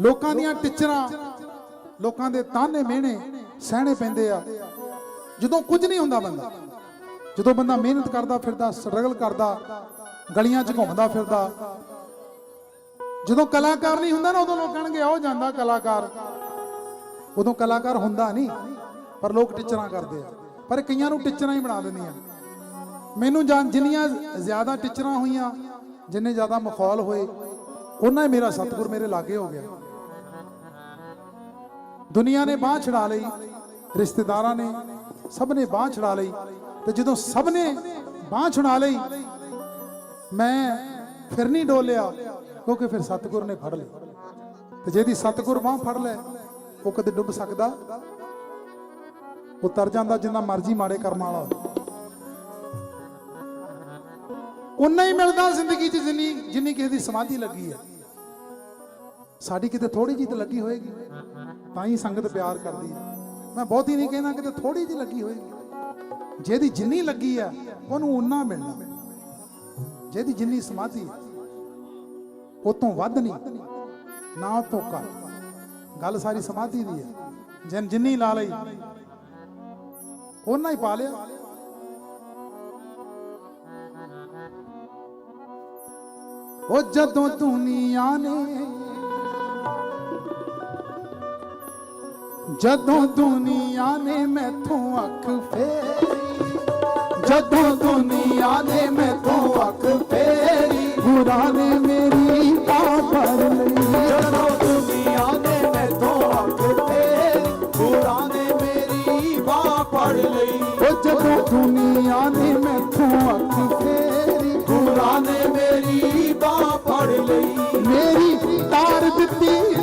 ਲੋਕਾਂ ਦੀਆਂ ਟਿਚਰਾਂ, ਲੋਕਾਂ ਦੇ ਤਾਨੇ ਮਿਹਣੇ ਸਹਿਣੇ ਪੈਂਦੇ ਆ। ਜਦੋਂ ਕੁਝ ਨਹੀਂ ਹੁੰਦਾ ਬੰਦਾ, ਜਦੋਂ ਬੰਦਾ ਮਿਹਨਤ ਕਰਦਾ ਫਿਰਦਾ ਸਟਰਗਲ ਕਰਦਾ, ਗਲੀਆਂ 'ਚ ਘੁੰਮਦਾ ਫਿਰਦਾ, ਜਦੋਂ ਕਲਾਕਾਰ ਨਹੀਂ ਹੁੰਦਾ ਨਾ, ਉਦੋਂ ਲੋਕ ਕਹਿਣਗੇ, ਆਓ ਜਾਂਦਾ ਕਲਾਕਾਰ। ਉਦੋਂ ਕਲਾਕਾਰ ਹੁੰਦਾ ਨਹੀਂ, ਪਰ ਲੋਕ ਟਿਚਰਾਂ ਕਰਦੇ ਆ। ਪਰ ਕਈਆਂ ਨੂੰ ਟਿਚਰਾਂ ਹੀ ਬਣਾ ਦਿੰਦੀਆਂ। ਮੈਨੂੰ ਜਾਂ ਜਿੰਨੀਆਂ ਜ਼ਿਆਦਾ ਟਿਚਰਾਂ ਹੋਈਆਂ, ਜਿੰਨੇ ਜ਼ਿਆਦਾ ਮਖੌਲ ਹੋਏ ਉਹਨਾਂ ਹੀ ਮੇਰਾ ਸਤਿਗੁਰ ਮੇਰੇ ਲਾਗੇ ਹੋ ਗਿਆ। ਦੁਨੀਆ ਨੇ ਬਾਹ ਛੜਾ ਲਈ, ਰਿਸ਼ਤੇਦਾਰਾਂ ਨੇ ਸਭ ਨੇ ਬਾਹ ਛੜਾ ਲਈ। ਤੇ ਜਦੋਂ ਸਭ ਨੇ ਬਾਹ ਛੁਡਾ ਲਈ, ਮੈਂ ਫਿਰ ਨਹੀਂ ਡੋਲਿਆ, ਕਿਉਂਕਿ ਫਿਰ ਸਤਿਗੁਰ ਨੇ ਫੜ ਲਿਆ। ਤੇ ਜਿਹਦੀ ਸਤਿਗੁਰ ਬਾਹ ਫੜ ਲੈ, ਉਹ ਕਦੇ ਡੁੱਬ ਸਕਦਾ। ਉਹ ਤਰ ਜਾਂਦਾ ਜਿੰਨਾ ਮਰਜ਼ੀ ਮਾੜੇ ਕਰਮਾਂ ਵਾਲਾ ਹੋਵੇ। ਉਨਾ ਹੀ ਮਿਲਦਾ ਜ਼ਿੰਦਗੀ 'ਚ ਜਿੰਨੀ ਜਿੰਨੀ ਕਿਸੇ ਦੀ ਸਮਾਧੀ ਲੱਗੀ ਹੈ। ਸਾਡੀ ਕਿਤੇ ਥੋੜੀ ਜਿਹੀ ਤਾਂ ਲੱਗੀ ਹੋਏਗੀ। ਤਾਂ ਹੀ ਸੰਗਤ ਪਿਆਰ ਕਰਦੀ ਹੈ। ਮੈਂ ਬਹੁਤੀ ਨਹੀਂ ਕਹਿੰਦਾ ਕਿਤੇ ਥੋੜੀ ਜਿਹੀ ਲੱਗੀ ਹੋਏਗੀ ਜਿਹਦੀ ਜਿੰਨੀ ਲੱਗੀ ਆ ਉਹਨੂੰ ਉਨਾ ਮਿਲਣਾ। ਜਿਹਦੀ ਜਿੰਨੀ ਸਮਾਧੀ ਉਹ ਤੋਂ ਵੱਧ ਨਹੀਂ, ਨਾ ਉਹ ਤੋਂ ਘੱਟ। ਗੱਲ ਸਾਰੀ ਸਮਾਧੀ ਦੀ ਹੈ। ਜਿਨ ਜਿੰਨੀ ਲਾ ਲਈ ਉਹਨਾਂ ਹੀ ਪਾ ਲਿਆ। ਉਹ ਜਦੋਂ ਦੁਨੀਆ ਨੇ ਜਦੋਂ ਦੁਨੀਆ ਨੇ ਮੈਥੋਂ ਅੱਖ ਫੇਰੀ, ਜਦੋਂ ਦੁਨੀਆ ਨੇ ਮੈਥੋਂ ਅੱਖ ਫੇਰੀ, ਗੁਰਾ ਨੇ ਮੇਰੀ ਬਾਹ ਫੜ ਲਈ। ਜਦੋਂ ਦੁਨੀਆ ਨੇ ਮੈਥੋਂ ਅੱਖ ਫੇਰੀ, ਗੁਰਾਂ ਨੇ ਮੇਰੀ ਬਾਹ ਫੜ ਲਈ। ਉਹ ਜਦੋਂ ਦੁਨੀਆ ਨੇ ਮੈਥੋਂ ਅੱਖ ਫੇਰੀ, ਗੁਰਾਂ ਨੇ ਮੇਰੀ ਬਾਹ ਫੜ ਲਈ। ਮੇਰੀ ਤਾਰ ਦਿੱਤੀ।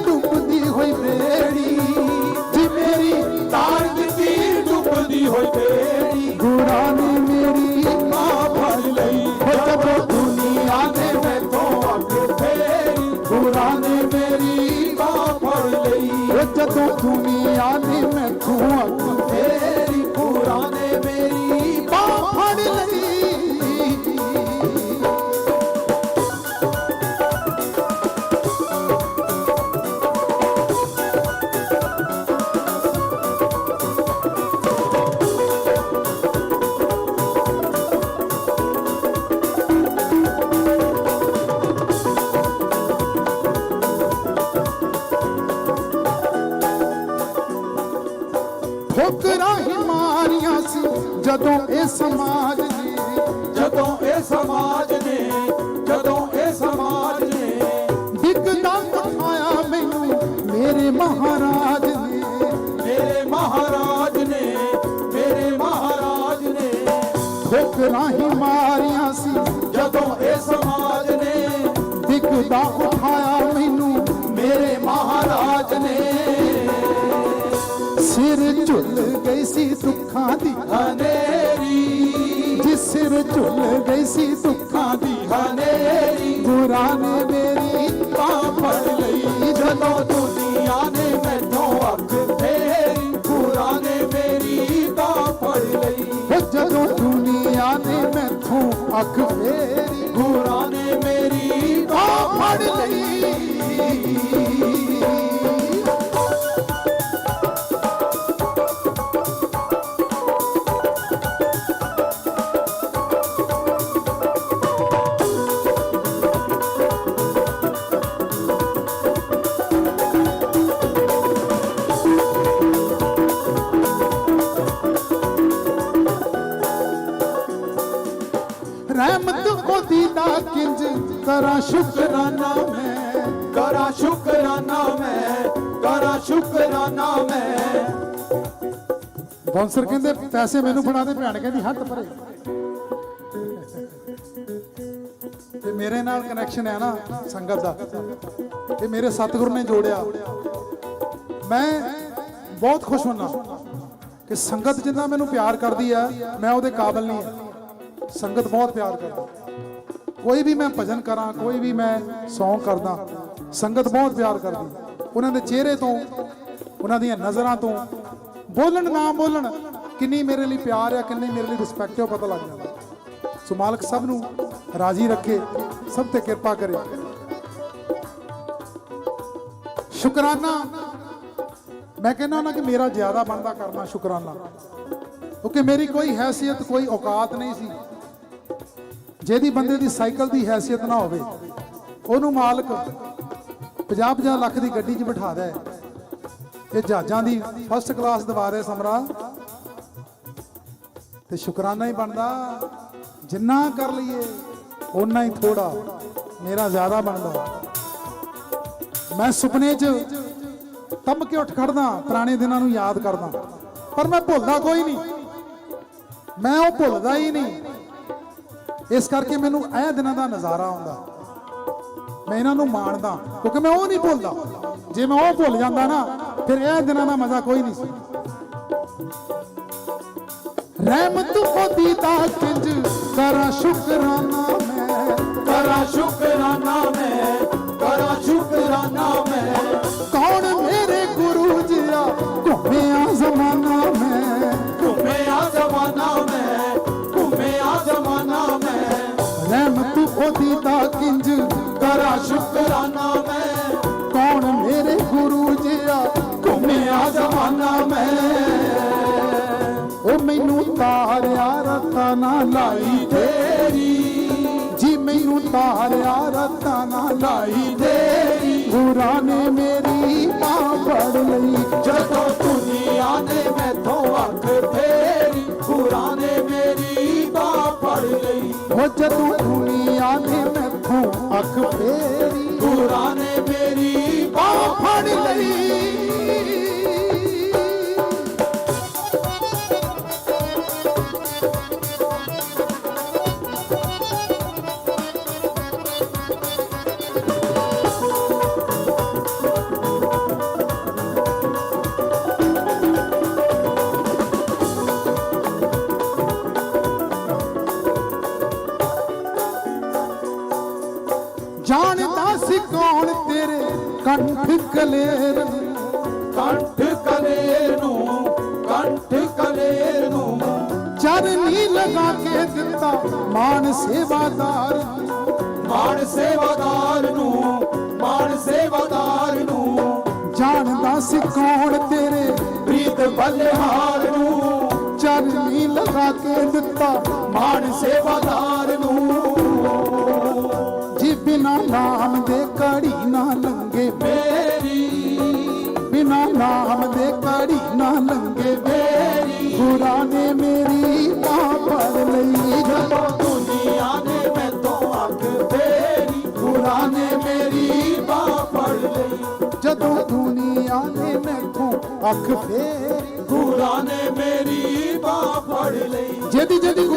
ਜਦੋਂ ਦੁਨੀਆ ਨੇ ਮੈਥੋਂ ਅੱਖ ਫੇਰੀ ਗੁਰਾਂ ਮੇਰੀ ਜਦੋਂ ਇਹ ਸਮਾਜ ਨੇ ਜਦੋਂ ਇਹ ਸਮਾਜ ਨੇ ਜਦੋਂ ਇਹ ਸਮਾਜ ਨੇ ਡਿੱਗਦਾ ਉਠਾਇਆ ਮੈਨੂੰ ਮੇਰੇ ਮਹਾਰਾਜ ਨੇ। ਮੇਰੇ ਮਹਾਰਾਜ ਨੇ ਮੇਰੇ ਮਹਾਰਾਜ ਨੇ। ਠੋਕਰਾਂ ਹੀ ਮਾਰੀਆਂ ਸੀ ਜਦੋਂ ਇਹ ਸਮਾਜ ਨੇ। ਡਿੱਗਦਾ ਉਠਾਇਆ ਮੈਨੂੰ ਮੇਰੇ ਮਹਾਰਾਜ ਨੇ। ਸਿਰ ਝੁੱਲ ਗਈ ਸੀ ਦੁੱਖਾਂ ਦੀ ਹਨੇਰੀ। ਜਿਸ ਸਿਰ ਝੁੱਲ ਗਈ ਸੀ ਦੁੱਖਾਂ ਦੀ ਹਨੇਰੀ। ਗੁਰਾਂ ਨੇ ਮੇਰੀ ਬਾਹ ਫੜ ਲਈ। ਜਦੋਂ ਦੁਨੀਆ ਨੇ ਮੈਥੋਂ ਅੱਖ ਫੇਰੀ, ਗੁਰਾਂ ਨੇ ਮੇਰੀ ਬਾਹ ਫੜ ਲਈ। ਜਦੋਂ ਦੁਨੀਆ ਨੇ ਮੈਥੋਂ ਅੱਖ ਫੇਰੀ ਕਰਾਂ ਸ਼ੁਕਰਾਨਾ ਮੈਂ, ਕਰਾਂ ਸ਼ੁਕਰਾਨਾ ਮੈਂ, ਕਰਾਂ ਸ਼ੁਕਰਾਨਾ ਮੈਂ। ਬੌਂਸਰ ਕਹਿੰਦੇ, ਪੈਸੇ ਮੈਨੂੰ ਫੜਾ ਦੇ ਭੈਣ, ਕਹਿੰਦੀ ਹੱਥ ਭਰੇ। ਤੇ ਮੇਰੇ ਨਾਲ ਕਨੈਕਸ਼ਨ ਹੈ ਨਾ ਸੰਗਤ ਦਾ। ਇਹ ਮੇਰੇ ਸਤਿਗੁਰੂ ਨੇ ਜੋੜਿਆ। ਮੈਂ ਬਹੁਤ ਖੁਸ਼ ਹੁੰਨਾ ਕਿ ਸੰਗਤ ਜਿੰਨਾ ਮੈਨੂੰ ਪਿਆਰ ਕਰਦੀ ਆ, ਮੈਂ ਉਹਦੇ ਕਾਬਿਲ ਨਹੀਂ ਸੰਗਤ ਬਹੁਤ ਪਿਆਰ ਕਰਦੀ ਕੋਈ ਵੀ ਮੈਂ ਭਜਨ ਕਰਾਂ, ਕੋਈ ਵੀ ਮੈਂ ਸੌਂਗ ਕਰਦਾ, ਸੰਗਤ ਬਹੁਤ ਪਿਆਰ ਕਰਦੀ। ਉਹਨਾਂ ਦੇ ਚਿਹਰੇ ਤੋਂ, ਉਹਨਾਂ ਦੀਆਂ ਨਜ਼ਰਾਂ ਤੋਂ ਬੋਲਣ ਨਾ ਬੋਲਣ, ਕਿੰਨੀ ਮੇਰੇ ਲਈ ਪਿਆਰ ਹੈ ਕਿੰਨੀ ਮੇਰੇ ਲਈ ਰਿਸਪੈਕਟ ਹੈ ਪਤਾ ਲੱਗ ਜਾਂਦਾ। ਸੋ ਮਾਲਕ ਸਭ ਨੂੰ ਰਾਜ਼ੀ ਰੱਖੇ, ਸਭ ਤੇ ਕਿਰਪਾ ਕਰੇ। ਸ਼ੁਕਰਾਨਾ। ਮੈਂ ਕਹਿੰਦਾ ਨਾ ਕਿ ਮੇਰਾ ਜ਼ਿਆਦਾ ਬਣਦਾ ਕਰਨਾ ਸ਼ੁਕਰਾਨਾ। ਕਿਉਂਕਿ ਮੇਰੀ ਕੋਈ ਹੈਸੀਅਤ, ਕੋਈ ਔਕਾਤ ਨਹੀਂ ਸੀ। ਜਿਹਦੀ ਬੰਦੇ ਦੀ ਸਾਈਕਲ ਦੀ ਹੈਸੀਅਤ ਨਾ ਹੋਵੇ, ਉਹਨੂੰ ਮਾਲਕ 50-50 ਲੱਖ ਦੀ ਗੱਡੀ 'ਚ ਬਿਠਾ ਦੇ ਇਹ ਜਹਾਜ਼ਾਂ ਦੀ ਫਸਟ ਕਲਾਸ ਦਵਾਰੇ ਸਮਰਾ ਤੇ ਸ਼ੁਕਰਾਨਾ ਹੀ ਬਣਦਾ, ਜਿੰਨਾ ਕਰ ਲਈਏ, ਓਨਾ ਹੀ ਥੋੜਾ ਮੇਰਾ ਜ਼ਿਆਦਾ ਬਣਦਾ। ਮੈਂ ਸੁਪਨੇ 'ਚ ਤੰਬ ਕੇ ਉੱਠ ਖੜਦਾ, ਪੁਰਾਣੇ ਦਿਨਾਂ ਨੂੰ ਯਾਦ ਕਰਦਾ। ਪਰ ਮੈਂ ਭੁੱਲਦਾ ਕੋਈ ਨਹੀਂ। ਮੈਂ ਉਹ ਭੁੱਲਦਾ ਹੀ ਨਹੀਂ। ਇਸ ਕਰਕੇ ਮੈਨੂੰ ਇਹ ਦਿਨਾਂ ਦਾ ਨਜ਼ਾਰਾ ਆਉਂਦਾ। ਮੈਂ ਇਹਨਾਂ ਨੂੰ ਮਾਣਦਾ, ਕਿਉਂਕਿ ਮੈਂ ਉਹ ਨਹੀਂ ਭੁੱਲਦਾ। ਜੇ ਮੈਂ ਉਹ ਭੁੱਲ ਜਾਂਦਾ ਨਾ, ਫਿਰ ਇਹ ਦਿਨਾਂ ਦਾ ਮਜ਼ਾ ਕੋਈ ਨਹੀਂ ਸੀ। ਰਹਿਮਤ ਉਹਦੀ ਦਾ ਕਿੰਜ, ਕਰਾਂ ਸ਼ੁਕਰਾਨਾ ਮੈਂ, ਕਰਾਂ ਸ਼ੁਕਰਾਨਾ ਮੈਂ, ਕਰਾਂ ਸ਼ੁਕਰਾਨਾ ਰਤਾ ਨਾ ਲਾਈ ਤੇਰੀ, ਜੀ ਮੈਨੂੰ ਤਾਰਿਆ ਰਤਾ ਨਾ ਲਾਈ ਤੇਰੀ। ਗੁਰਾਂ ਨੇ ਮੇਰੀ ਬਾਹ ਫੜ ਲਈ, ਜਦੋਂ ਦੁਨੀਆ ਨੇ ਮੈਥੋਂ ਅੱਖ ਫੇਰੀ। ਖੁਰਾ ਨੇ ਮੇਰੀ ਬਾਹ ਫੜ ਲਈ। ਉਹ ਜਦੋਂ ਦੁਨੀਆ ਨੇ ਮੈਥੋਂ ਅੱਖ ਫੇਰੀ ਖੁਰਾ ਨੇ ਮੇਰੀ ਬਾਹ ਫੜ ਲਈ। ਜਾਣਦਾ ਸੀ ਕੌਣ ਤੇਰੇ ਕੰਠ ਕਲੇਰ ਕੰਠ ਕਲੇ ਨੂੰ ਕੰਠ ਕਲੇ ਨੂੰ। ਚਰਨੀ ਲਗਾ ਕੇ ਦਿੱਤਾ ਮਾਨ ਸੇਵਾਦਾਰ ਮਾਣ ਸੇਵਾਦਾਰ ਨੂੰ ਮਾਣ ਸੇਵਾਦਾਰ ਨੂੰ। ਜਾਣਦਾ ਸੀ ਕੌਣ ਤੇਰੇ ਪ੍ਰੀਤ ਬਲਿਹਾਰ ਨੂੰ। ਚਰਨੀ ਲਗਾ ਕੇ ਦਿੱਤਾ ਮਾਣ ਸੇਵਾਦਾਰ ਨਾਮ ਦੇ ਕੜੀ ਨਾ ਲੰਗੇ ਮੇਰੀ। ਬਿਨਾ ਨਾਮ ਦੇ ਕੜੀ ਨਾ ਲੰਗੇ ਮੇਰੀ। ਗੁਰਾਂ ਨੇ ਮੇਰੀ ਬਾਹ ਫੜ ਲਈ। ਜਦੋਂ ਦੁਨੀਆ ਨੇ ਮੈਥੋਂ ਅੱਖ ਫੇਰੀ ਖੁਰਾ ਨੇ ਮੇਰੀ ਬਾਹ ਫੜ ਲਈ। ਜਦੋਂ ਦੁਨੀਆ ਨੇ ਮੈਥੋਂ ਅੱਖ ਫੇਰੀ ਖੁਰਾ ਨੇ ਮੇਰੀ ਬਾਹ ਫੜ ਲਈ। ਜਿਹਦੀ ਜਿਹਦੀ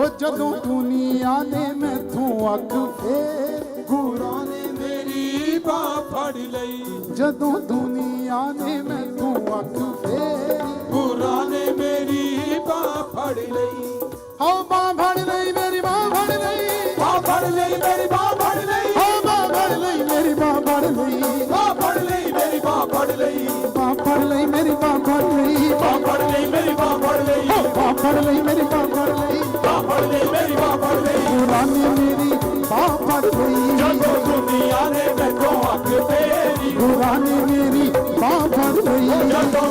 ਉਹ ਜਦੋਂ ਦੁਨੀਆ ਨੇ ਮੈਥੋਂ ਅੱਖ ਫੇਰੀ ਖੁਰਾ ਨੇ ਮੇਰੀ ਬਾਹ ਫੜ ਲਈ ਜਦੋਂ ਦੁਨੀਆ ਨੇ ਮੈਥੋਂ ਅੱਖ ਫੇਰੀ ਖੁਰਾ ਨੇ ਮੇਰੀ ਬਾਹ ਫੜ ਲਈ ਹਾਂ ਬਾਹ ਫੜ ਲਈ ਮੇਰੀ ਬਾਹ ਫੜ ਲਈ ਬਾਹ ਫੜ ਲਈ ਮੇਰੀ ਬਾਹ ਫੜ ਲਈ ਹਾਂ ਬਾਹ ਫੜ ਲਈ ਮੇਰੀ ਬਾਹ ਫੜ ਲਈ ਬਾਹ ਫੜ ਲਈ ਮੇਰੀ ਬਾਹ ਫੜ ਲਈ ਬਾਹ ਫੜ ਲਈ ਮੇਰੀ ਬਾਹ ਫੜ ਲਈ ਬਾਹ ਫੜ ਲਈ ਮੇਰੀ ਬਾਹ ਫੜ ਲਈ ਬਾਹ ਫੜ ਲਈ ਮੇਰੀ ਬਾਹ ਫੜ ਲਈ ਫੜ ਲਈ ਮੇਰੀ ਬਾਹ ਫੜ ਲਈ ਗੁਰਾਂ ਨੇ ਮੇਰੀ ਬਾਹ ਫੜ ਲਈ ਜਦੋਂ ਦੁਨੀਆ ਨੇ ਮੈਥੋਂ ਅੱਖ ਫੇਰੀ। ਗੁਰਾਂ ਨੇ ਮੇਰੀ ਬਾਹ ਫੜ ਲਈ ਜਦੋਂ